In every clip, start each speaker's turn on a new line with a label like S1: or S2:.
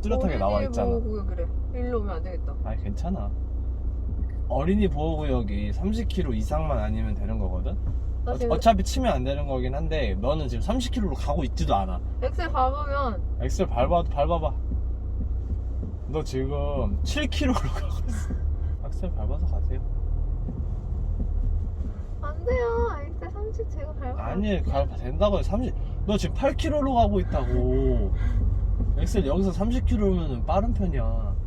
S1: 뚜렷하게 나와 있잖아.
S2: 보호구역이래. 일로 오면 안 되겠다.
S1: 아니 괜찮아. 어린이 보호구역이 30km 이상만 아니면 되는 거거든.
S2: 나
S1: 어,
S2: 지금
S1: 어 차피 치면 안 되는 거긴 한데 너는 지금 30km로 가고 있지도 않아.
S2: 엑셀 밟으면
S1: 엑셀 밟아 밟아봐. 너 지금 7km로 가고 있어. 엑셀 밟아서 가세요.
S2: 안 돼요. 엑셀 30 제가 밟아.
S1: 아니 가 된다고 30. 너 지금 8km로 가고 있다고. 엑셀 여기서 30km면 빠른 편이야.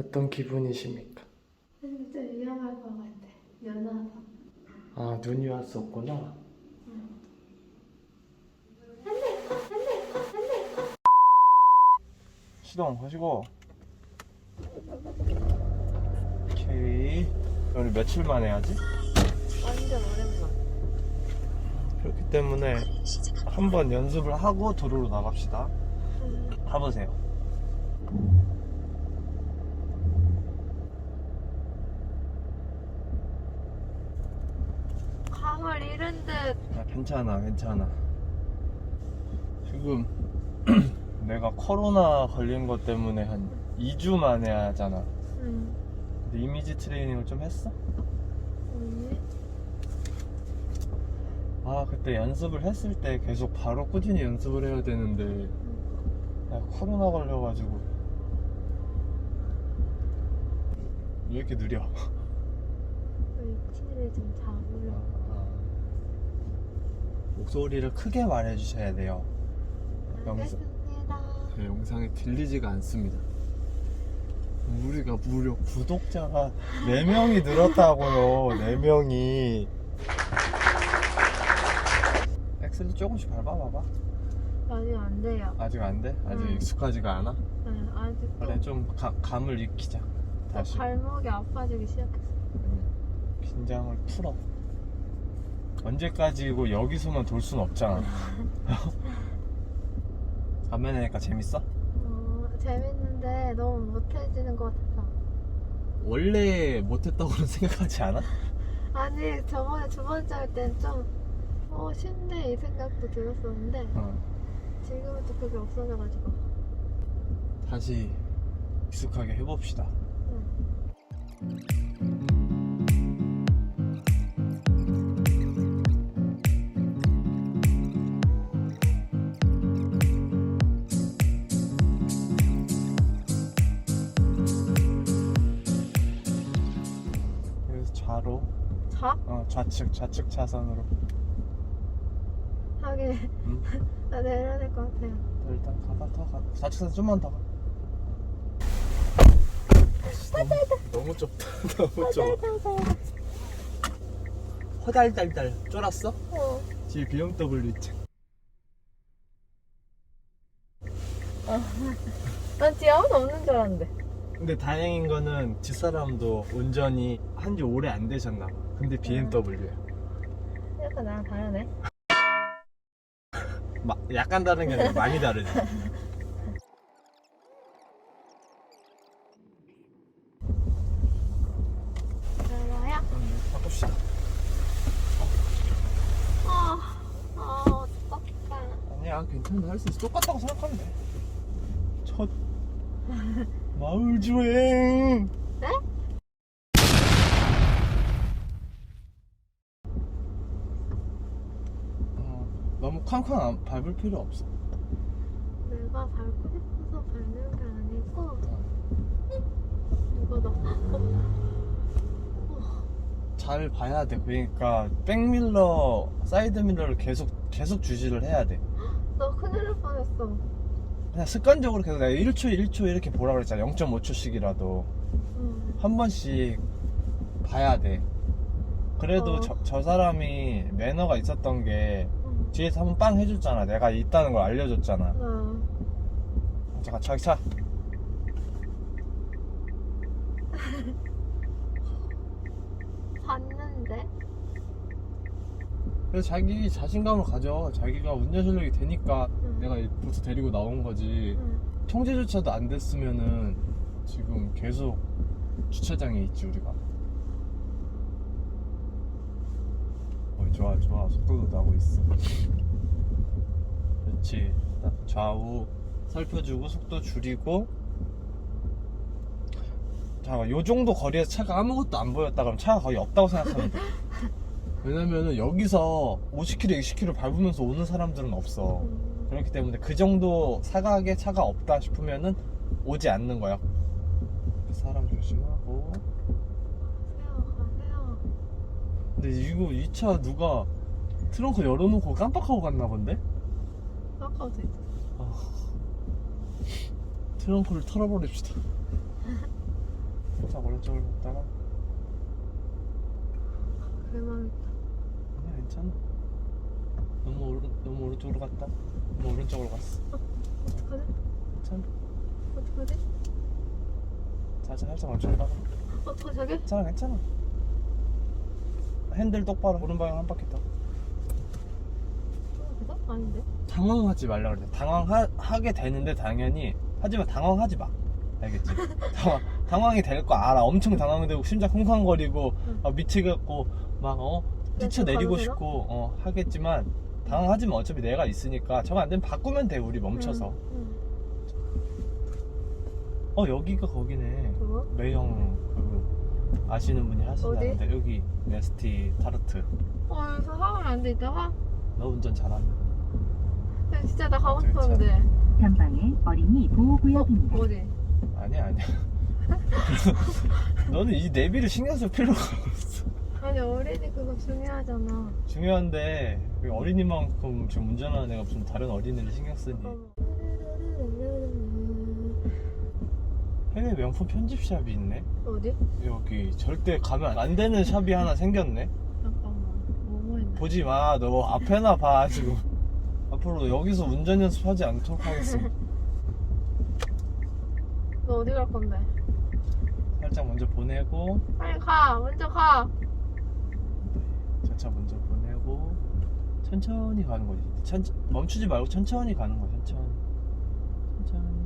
S1: 어떤 기분이십니까?
S2: 진짜 위험할 것 같아. 연하다.
S1: 아 눈이 왔었구나. 시동 하시고. 오케이. 우리 며칠 만에 하지?
S2: 완전 오랜만.
S1: 그렇기 때문에 한번 연습을 하고 도로로 나갑시다. 가보세요.
S2: 감을 잃은 듯.
S1: 아, 괜찮아, 괜찮아. 지금 내가 코로나 걸린 것 때문에 한 2주 만에 하잖아.
S2: 응.
S1: 근데 이미지 트레이닝을 좀 했어?
S2: 언니?
S1: 아, 그때 연습을 했을 때 계속 바로 꾸준히 연습을 해야 되는데, 내가 코로나 걸려가지고. 왜 이렇게 느려?
S2: 위치를 좀 잡으려.
S1: 아. 목소리를 크게 말해주셔야 돼요. 영상. 그 영상에 들리지가 않습니다. 우리가 무려 구독자가 4명이 늘었다고요. 4명이. 엑셀도 조금씩 밟아봐봐.
S2: 아직 안 돼요.
S1: 아직 안 돼? 아직
S2: 응.
S1: 익숙하지가 않아?
S2: 네, 아직 또
S1: 그래, 좀 가- 감을 익히자. 다시.
S2: 발목이 아파지기 시작했어.
S1: 음, 긴장을 풀어. 언제까지고 여기서만 돌 순 없잖아. 반면이니까 재밌어?
S2: 어, 재밌는데 너무 못해지는 것 같아.
S1: 원래 못했다고는 생각하지 않아?
S2: 아니 저번에 두 번째 할 땐 좀 어, 쉽네 이 생각도 들었었는데
S1: 어.
S2: 지금은 또 그게 없어져가지고
S1: 다시 익숙하게 해봅시다.
S2: 응. 자?
S1: 어, 좌측, 좌측 차선으로.
S2: 하긴
S1: 음.
S2: 나 내려야 될 것 같아요
S1: 일단 가봐, 더 가. 좌측 차선 좀만 더 가. 너무, 너무 좁다. 너무 좁아. 허달달달 쫄았어?
S2: 어.
S1: 뒤에 BMW 있지.
S2: 난 뒤에 아무도 없는 줄 알았는데
S1: 근데 다행인 거는 집사람도 운전이 한 지 오래 안 되셨나 봐. 근데 BMW야.
S2: 약간 나랑 다르네
S1: 마, 약간 다른 게 아니라 많이 다르지.
S2: 별로야?
S1: 음, 바꿉시다.
S2: 아, 아 어떡해
S1: 아니야, 괜찮아. 할 수 있어. 똑같다고 생각하면 돼. 첫 마을 주행.
S2: 네?
S1: 어, 너무 쾅쾅 안 밟을 필요 없어.
S2: 내가 밟고 싶어서 밟는 게 아니고 누가 나 어?
S1: 잘 봐야 돼. 그러니까 백밀러, 사이드밀러를 계속 계속 주시를 해야 돼.
S2: 너 큰일 날 뻔했어
S1: 그냥 습관적으로 계속 내가 1초 1초 이렇게 보라 그랬잖아 0.5초씩이라도
S2: 음.
S1: 한 번씩 봐야 돼 그래도
S2: 어.
S1: 저, 저 사람이 매너가 있었던 게
S2: 음.
S1: 뒤에서 한 번 빵 해줬잖아 내가 있다는 걸 알려줬잖아
S2: 어.
S1: 잠깐 저기 차 그래서 자기 자신감을 가져 자기가 운전 실력이 되니까
S2: 응.
S1: 내가 벌써 데리고 나온 거지.
S2: 응.
S1: 통제조차도 안 됐으면은 지금 계속 주차장에 있지 우리가. 어, 좋아 좋아. 속도도 나고 있어. 그렇지. 딱 좌우 살펴주고 속도 줄이고. 잠깐 요 정도 거리에서 차가 아무것도 안 보였다. 그러면 차가 거의 없다고 생각하면 돼 왜냐면은 여기서 50km 60km 밟으면서 오는 사람들은 없어
S2: 음.
S1: 그렇기 때문에 그 정도 사각에 차가 없다 싶으면은 오지 않는 거야. 사람 조심하고.
S2: 가세요, 가세요.
S1: 근데 이거 이 차 누가 트렁크 열어놓고 깜빡하고 갔나 본데?
S2: 아까도 있어.
S1: 아. 트렁크를 털어버립시다. 살짝 오른쪽으로 갔다가
S2: 그만.
S1: 너무 오른 너무 오른쪽으로 갔다. 너무 오른쪽으로 갔어.
S2: 어떡하지?
S1: 괜찮아.
S2: 어떡하지?
S1: 살짝 살짝 멈췄다가.
S2: 어떡하지?
S1: 괜찮아 괜찮아. 핸들 똑바로 오른 방향 한 바퀴 더.
S2: 그거? 아닌데?
S1: 당황하지 말라 그래. 당황하게 되는데 당연히 하지만 당황하지 마. 알겠지? 당황 당황이 될 거 알아. 엄청 당황되고 심장 쿵쾅거리고
S2: 응.
S1: 아, 미치겠고 막 어 뛰쳐 내리고? 싶고 어 하겠지만 당황하지만 어차피 내가 있으니까 저거 안 되면 바꾸면 돼 우리 멈춰서.
S2: 응.
S1: 어 여기가 거기네. 매형 그 아시는 분이 하시는데 여기 네스티 타르트.
S2: 어, 여기서 하면 안 돼, 이따가?
S1: 너 운전 잘하네.
S2: 야, 진짜 나 가고
S1: 괜찮아.
S2: 싶었는데.
S3: 전방에 어린이 보호구역입니다.
S2: 어디?
S1: 아니야 아니야. 너는 이 내비를 신경 쓸 필요가 없어.
S2: 아니, 어린이 그거 중요하잖아.
S1: 중요한데 왜 어린이만큼 지금 운전하는 애가 무슨 다른 어린이를 신경 쓰니 해외 명품 편집샵이 있네
S2: 어디?
S1: 여기 절대 가면 안 되는 샵이 하나 생겼네
S2: 잠깐만. 뭐뭐 했나?
S1: 보지 마너 앞에나 봐 지금 앞으로 여기서 운전 연습하지 않도록 하겠습니다
S2: 너 어디 갈 건데?
S1: 살짝 먼저 보내고
S2: 빨리 가! 먼저 가!
S1: 저차 먼저 보내고 천천히 가는 거지 천, 멈추지 말고 천천히 가는 거야 천천히 천천히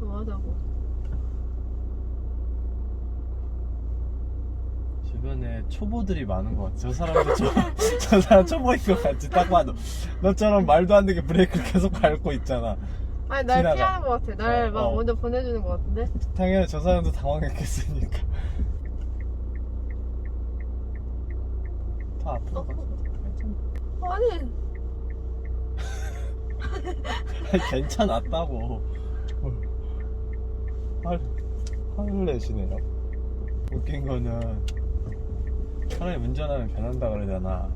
S2: 뭐 하자고.
S1: 주변에 초보들이 많은 것 같아. 저 사람도 초, 저 사람 초보인 것 같지. 딱 봐도. 너처럼 말도 안 되게 브레이크를 계속 밟고 있잖아.
S2: 아니, 날
S1: 지나가.
S2: 피하는 것 같아. 날
S1: 어,
S2: 막
S1: 어.
S2: 먼저 보내주는 것 같은데?
S1: 당연히 저 사람도 당황했겠으니까. 더 앞으로
S2: 어?
S1: 가. 괜찮아.
S2: 아니,
S1: 아니, 괜찮았다고. 화, 화를 내시네요. 웃긴 거는 사람이 운전하면 변한다 그러잖아.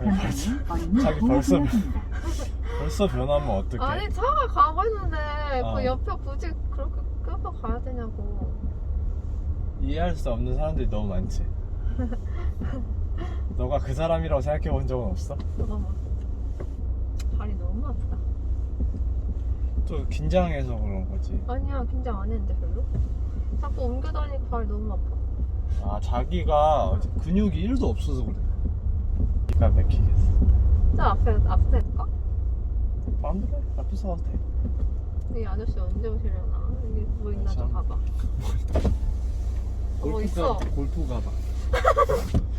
S1: 아니, 벌써,
S3: 어린이
S1: 자기 벌써
S3: 보호구역입니다.
S1: 벌써 변하면 어떡해.
S2: 아니, 차가 가고 있는데,
S1: 어.
S2: 그 옆에 굳이 그렇게 끌고 가야 되냐고.
S1: 이해할 수 없는 사람들이 너무 많지. 너가 그 사람이라고 생각해 본 적은 없어?
S2: 잠깐만. 발이 너무 아프다.
S1: 또 긴장해서 그런 거지.
S2: 아니야, 긴장 안 했는데, 별로? 자꾸 옮겨 다니니까 발이 너무 아파.
S1: 아, 자기가 근육이 1도 없어서 그래. 기가 막히겠어.
S2: 저 앞에, 앞에 할까?
S1: 마음대로 해. 앞에서 와도 돼.
S2: 이 아저씨 언제 오시려나? 여기 뭐 있나 좀
S1: 참.
S2: 봐봐. 어, 있어.
S1: 골프 가봐.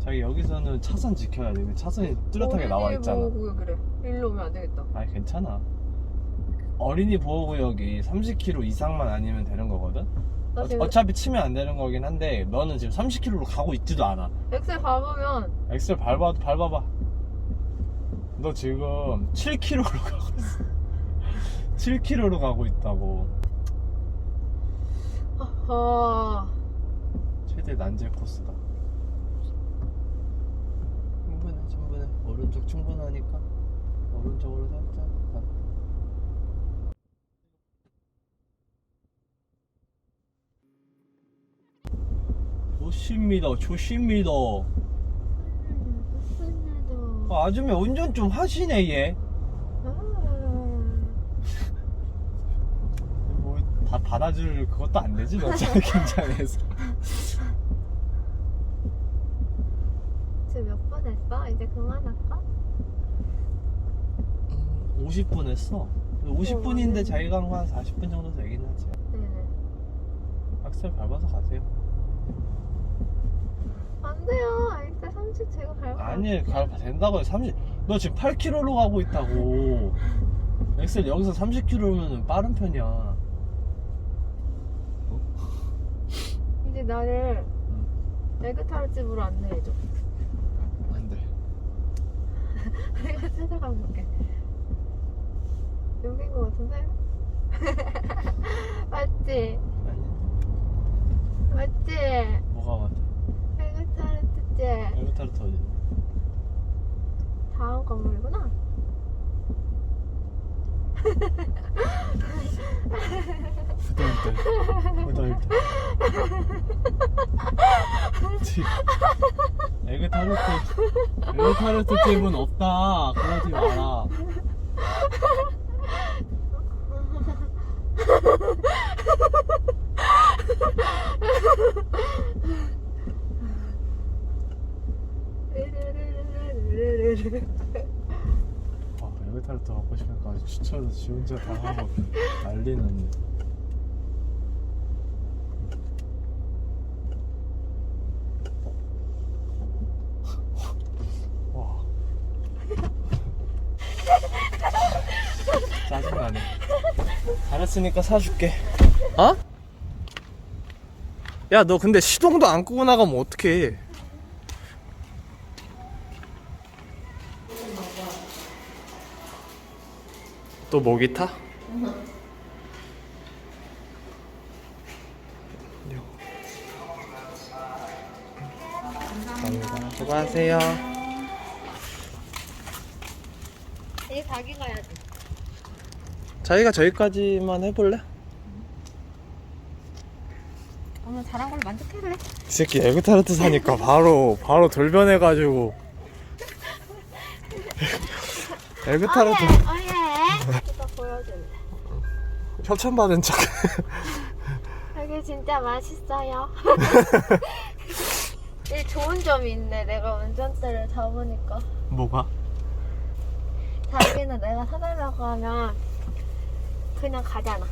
S1: 자기 여기서는 차선 지켜야 돼. 근데 차선이 뚜렷하게 나와 있잖아.
S2: 보호구역이래. 일로 오면 안 되겠다.
S1: 아니 괜찮아. 어린이 보호구역이 30km 이상만 아니면 되는 거거든.
S2: 나
S1: 어,
S2: 지금
S1: 어 차피 치면 안 되는 거긴 한데 너는 지금 30km로 가고 있지도 않아.
S2: 엑셀 밟으면
S1: 엑셀 밟아 밟아봐. 너 지금 7km로 가고 있어. 7km로 가고 있다고.
S2: 아
S1: 최대 난제 코스다. 충분해, 충분해. 오른쪽 충분하니까 오른쪽으로 살짝. 가. 조심히다.
S2: 좋습니다.
S1: 아, 아줌마 운전 좀 하시네 얘.
S2: 아,
S1: 다 받아줄 그것도 안 되지 너 자격증장에서
S2: 지금 몇 분 했어? 이제 그만할까?
S1: 50분 했어 50분인데
S2: 어,
S1: 자기가 한거한 40분 정도 되긴 하지
S2: 네네.
S1: 악셀 밟아서 가세요
S2: 안 돼요. 엑셀 30 제가 밟 아.
S1: 아니 가 된다고 30. 너 지금 8km로 가고 있다고. 엑셀 여기서 30km면 빠른 편이야.
S2: 이제 나를 에그타르 집으로 안내해줘.
S1: 안 돼.
S2: 내가 찾아가 볼게. 여긴 거 같은데? 맞지?
S1: 뭐가 맞아?
S2: 에그타르 집.
S1: 엘리타르트 어디?
S2: 다음 건물이구나.
S1: 후덜덜. 후덜덜. 집. 에그 타르트. 에그 타르트 집은 없다. 그러지 마라. 아, 에그타르트 갖고 주차해서 지 혼자 다 하고 난리났네. 와. 짜증나네. 잘했으니까 사줄게. 어? 야, 너 근데 시동도 안 끄고 나가면 어떡해. 또 목이 타? 감사합니다. 수고하세요.
S2: 이 가게 가야지.
S1: 자기가 저기까지만 해볼래?
S2: 오늘 잘한 걸로 만족해볼래?
S1: 이 새끼 에그 타르트 사니까 바로 바로 돌변해가지고 에그 타르트
S2: 어예. 이거 보여줄래.
S1: 협찬받은 척
S2: 여기 진짜 맛있어요. 이 좋은 점이 있네. 내가 운전대를 잡으니까.
S1: 뭐가?
S2: 자기는 내가 사달라고 하면 그냥 가잖아.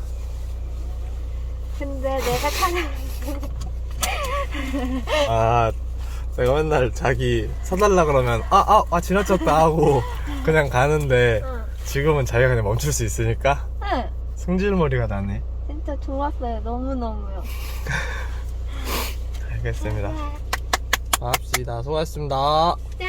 S2: 근데 내가 찾아
S1: 아 내가 맨날 자기 사달라 그러면 아 아 아, 지나쳤다 하고 그냥 가는데
S2: 응.
S1: 지금은 자기가 그냥 멈출 수 있으니까
S2: 응.
S1: 승질머리가 나네
S2: 진짜 좋았어요. 너무너무요.
S1: 알겠습니다 갑시다 수고하셨습니다
S2: 짠!